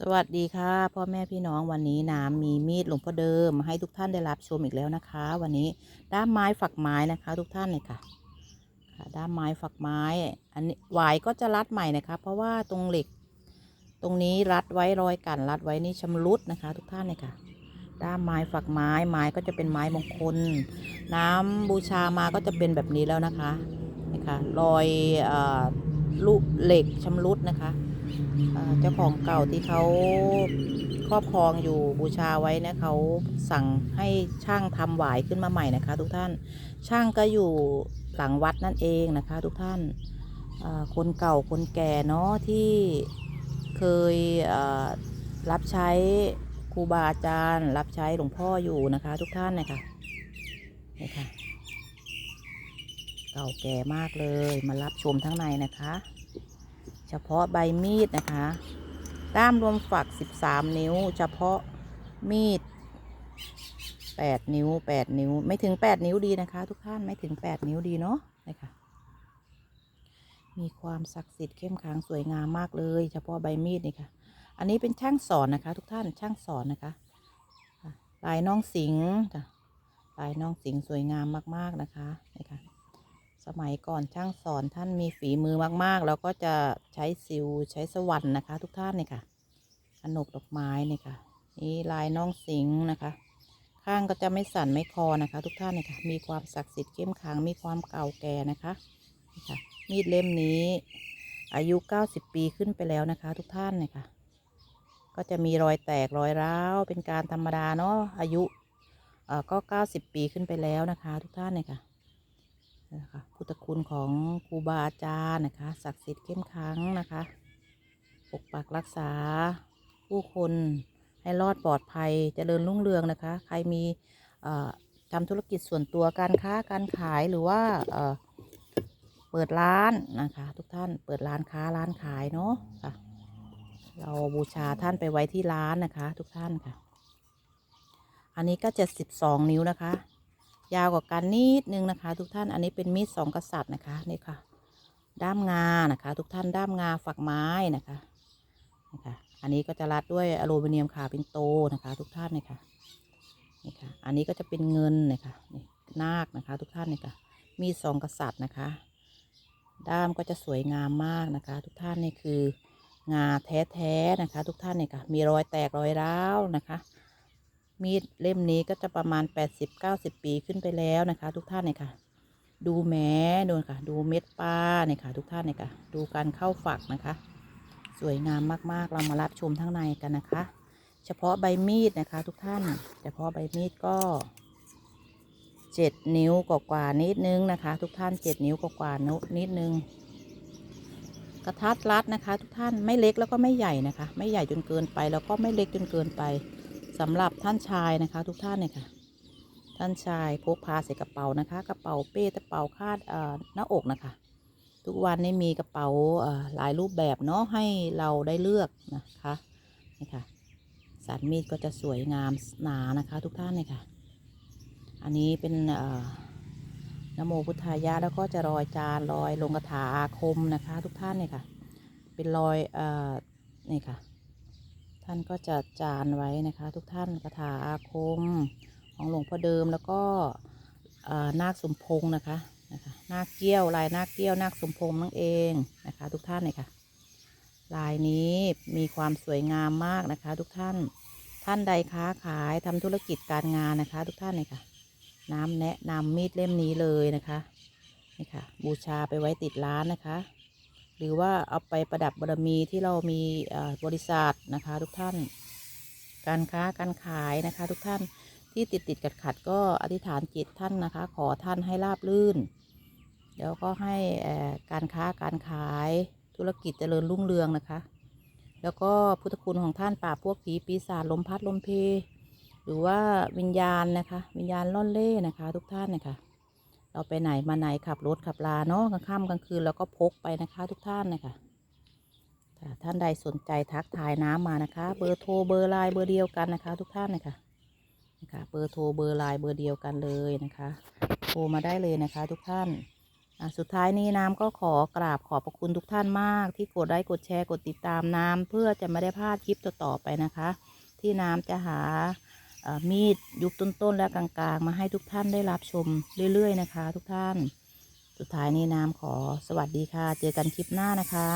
สวัสดีค่ะพ่อแม่พี่น้องวันนี้น้ำมีมีดหลวงพ่อเดิมมาให้ทุกท่านได้รับชมอีกแล้วนะคะ วันนี้ด้ามไม้ฝักไม้นะคะ ทุกท่านเลยค่ะค่ะ ด้ามไม้ฝักไม้ อันนี้หวายก็จะรัดใหม่นะคะ เพราะว่าตรงเหล็ก ตรงนี้รัดไว้รอยกันรัดไว้นี่ชำรุดนะคะ ทุกท่านเลยค่ะ ด้ามไม้ฝักไม้ไม้ก็จะเป็นไม้มงคล น้ำบูชามาก็จะเป็นแบบนี้แล้วนะคะนี่ค่ะรอยเออลูกเหล็กชำรุดนะคะ เจ้าของเก่าที่เขาครอบครองอยู่บูชาไว้นะเขาสั่งให้ช่างทำหวายขึ้นมาใหม่นะคะ ทุกท่านช่างก็อยู่หลังวัดนั่นเองนะคะ ทุกท่านคนเก่าคนแก่เนาะที่เคยเรับใช้ครูบาอาจารย์ รับใช้หลวงพ่ออยู่นะคะ ทุกท่านนะคะนี่ค่ะเก่าแก่มากเลยมารับชมทั้งในนะคะ เฉพาะใบมีดนะคะ ด้ามรวมฝัก 13 นิ้ว เฉพาะมีด 8 นิ้ว 8 นิ้ว ไม่ถึง 8 นิ้วดีนะคะ ทุกท่านไม่ถึง 8 นิ้วดีเนาะนะคะมีความศักดิ์สิทธิ์เข้มขลังสวยงามมากเลย เฉพาะใบมีดนี่ค่ะ อันนี้เป็นช่างสอนนะคะ ทุกท่านช่างสอนนะคะลายน้องสิงห์จ้ะลายน้องสิงห์สวยงามมากๆนะคะนี่ค่ะ สมัยก่อนช่างสอนท่านมีฝีมือมากๆ แล้วก็จะใช้ซิวใช้สวรรค์นะคะ ทุกท่านนี่ค่ะขนกดอกไม้นี่ค่ะ นี่ลายน้องสิงนะคะ ข้างก็จะไม่สั่นไม่คอนะคะ ทุกท่านนี่ค่ะ มีความศักดิ์สิทธิ์เข้มขังมีความเก่าแก่นะคะนี่ค่ะ มีดเล่มนี้ อายุ 90 ปีขึ้นไปแล้วนะคะ ทุกท่านนี่ค่ะ ก็จะมีรอยแตกรอยร้าวเป็นการธรรมดาเนาะอายุเอ่อก็ 90 ปีขึ้นไปแล้วนะคะ ทุกท่านนี่ค่ะ นะคะพุทธคุณของครูบาอาจารย์นะคะศักดิ์สิทธิ์เข้มขังนะคะปกปักรักษาผู้คนให้รอดปลอดภัยเจริญรุ่งเรืองนะคะ ใครมีทำธุรกิจส่วนตัวการค้าการขายหรือว่าเปิดร้านนะคะ ทุกท่านเปิดร้านค้าร้านขายเนาะค่ะเราบูชาท่านไปไว้ที่ร้านนะคะ ทุกท่านค่ะ อันนี้ก็จะสิบสองนิ้วนะคะ ยาวกว่ากันนิดนึงนะคะ ทุกท่านอันนี้เป็นมีดสองกษัตริย์นะคะนี่ค่ะ ด้ามงานะคะ ทุกท่านด้ามงาฝักไม้นะคะนะคะอันนี้ก็จะรัดด้วยอลูมิเนียมขาเปินโตนะคะ ทุกท่านนี่ค่ะนี่ค่ะอันนี้ก็จะเป็นเงินนะคะนี่นาคนะคะ ทุกท่านนี่ค่ะมีดสองกษัตริย์นะคะ ด้ามก็จะสวยงามมากนะคะ ทุกท่านนี่คืองาแท้ๆนะคะ ทุกท่านนี่ค่ะมีรอยแตกรอยร้าวนะคะ มีดเล่มนี้ก็จะประมาณ 80-90 ปีขึ้นไปแล้วนะคะ ทุกท่านเนี่ยค่ะ ดูแม้ดูค่ะ ดูเม็ดปลาเนี่ยค่ะ ทุกท่านเนี่ยค่ะ ดูการเข้าฝักนะคะ สวยงามมากๆ เรามารับชมทั้งในกันนะคะ เฉพาะใบมีดนะคะ ทุกท่าน เฉพาะใบมีดก็เจ็ดนิ้วกว่าๆนิดนึงนะคะ ทุกท่านเจ็ดนิ้วกว่าๆนุนิดนึง กระทัดรัดนะคะ ทุกท่านไม่เล็กแล้วก็ไม่ใหญ่นะคะ ไม่ใหญ่จนเกินไปแล้วก็ไม่เล็กจนเกินไป สำหรับท่านชายนะคะ ทุกท่านเนี่ยค่ะ ท่านชายพกพาใส่กระเป๋านะคะ กระเป๋าเป้กระเป๋าคาดเอ่อหน้าอกนะคะ ทุกวันนี้มีกระเป๋าหลายรูปแบบเนาะให้เราได้เลือกนะคะนี่ค่ะสันมีดก็จะสวยงามหนานะคะ ทุกท่านเนี่ยค่ะ อันนี้เป็นเอ่อนโมพุทธายะแล้วก็จะรอยจานรอยลงกระถาอาคมนะคะ ทุกท่านเนี่ยค่ะ เป็นรอยเอ่อนี่ค่ะานก็จะจานไว้นะคะ ทุกท่านคาถาอาคมของหลวงพ่อเดิมแล้วก็นาคสมพงษ์นะคะนะคะนาคเกี้ยวลายนาคเกี้ยวนาคสมพงษ์นั่นเองนะคะ ทุกท่านเลยค่ะ ลายนี้มีความสวยงามมากนะคะ ทุกท่านท่านใดค้าขายทำธุรกิจการงานนะคะ ทุกท่านเลยค่ะ น้ำแนะนำมีดเล่มนี้เลยนะคะนี่ค่ะ บูชาไปไว้ติดร้านนะคะ หรือว่าเอาไปประดับบารมีที่เรามีบริษัทนะคะทุกท่าน การค้าการขายนะคะทุกท่านที่ติดติดขัดขัดก็อธิษฐานจิตท่านนะคะ ขอท่านให้ราบลื่น แล้วก็ให้การค้าการขายธุรกิจเจริญรุ่งเรืองนะคะ แล้วก็พุทธคุณของท่านปราบพวกผีปีศาจลมพัดลมเพ หรือว่าวิญญาณนะคะ วิญญาณล่อนเล่นะคะ ทุกท่านนะคะ เราไปไหนมาไหนขับรถขับลาเนาะกลางค่ำกลางคืนเราก็พกไปนะคะ ทุกท่านนะคะถ้าท่านใดสนใจทักทายน้ำมานะคะ เบอร์โทรเบอร์ไลน์เบอร์เดียวกันนะคะ ทุกท่านนะคะนะคะเบอร์โทรเบอร์ไลน์เบอร์เดียวกันเลยนะคะ โทรมาได้เลยนะคะ ทุกท่านสุดท้ายนี้น้ำก็ขอกราบขอบพระคุณทุกท่านมาก ที่กดไลค์กดแชร์กดติดตามน้ำเพื่อจะไม่ได้พลาดคลิปต่อๆไปนะคะ ที่น้ำจะหา มีดยุคต้นๆและกลางๆ มาให้ทุกท่านได้รับชมเรื่อย ๆ นะคะ ทุกท่าน สุดท้ายนี้น้ำขอสวัสดีค่ะ เจอกันคลิปหน้านะคะ